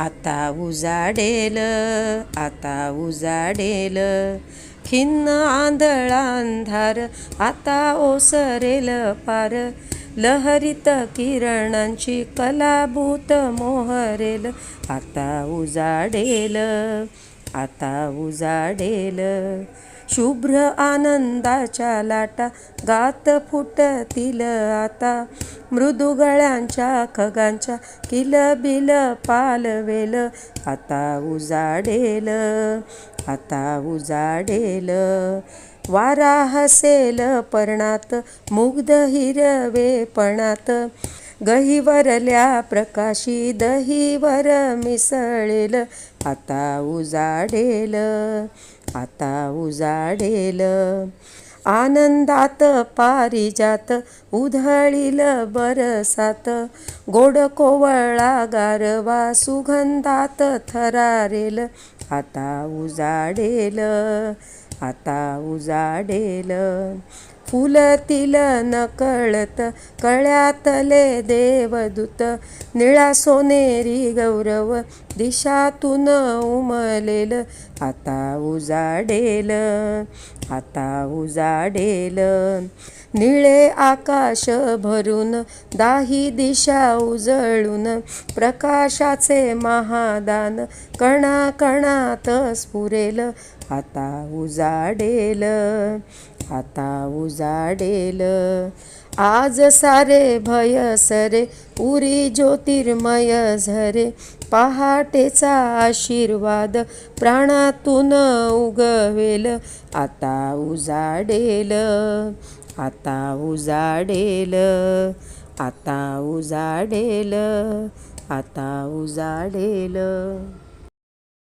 आता उजाडेल आता उजाडेल. खिन्न आंधळा अंधार आता ओसरेल पार. लहरीत किरणांची कलाभूत मोहरेल. आता उजाडेल आता उजाडेल. शुभ्र आनंदाच्या लाटा गात फुटतील आता. मृदुगळ्यांच्या खगांच्या खगांच्या किलबिल पालवेल. आता उजाडेल आता उजाडेल. वारा हसेल पर्णात मुग्ध हिरवेपणात गहिवरल्या प्रकाशी दहीवर मिसळेल. आता उजाडेल आता उजाडेल. आनंदात पारिजात उधळील बरसात. गोड कोवळा गारवा सुगंधात थरारेल. आता उजाडेल आता उजाडेल. फुलतील नकळत कळ्यातले देवदूत निळा सोनेरी गौरव दिशातून उमलेल. आता उजाडेल आता उजाडेल. निळे आकाश भरून दाही दिशा उजळून प्रकाशाचे महादान कणाकणात स्फुरेल. आता उजाडेल आता उजाडेल. आज सारे भय सरे उरी ज्योतिर्मय झरे. पहाटेचा आशीर्वाद प्राणातून उगवेल. आता उजाडेल आता उजाडेल आता उजाडेल आता उजाडेल.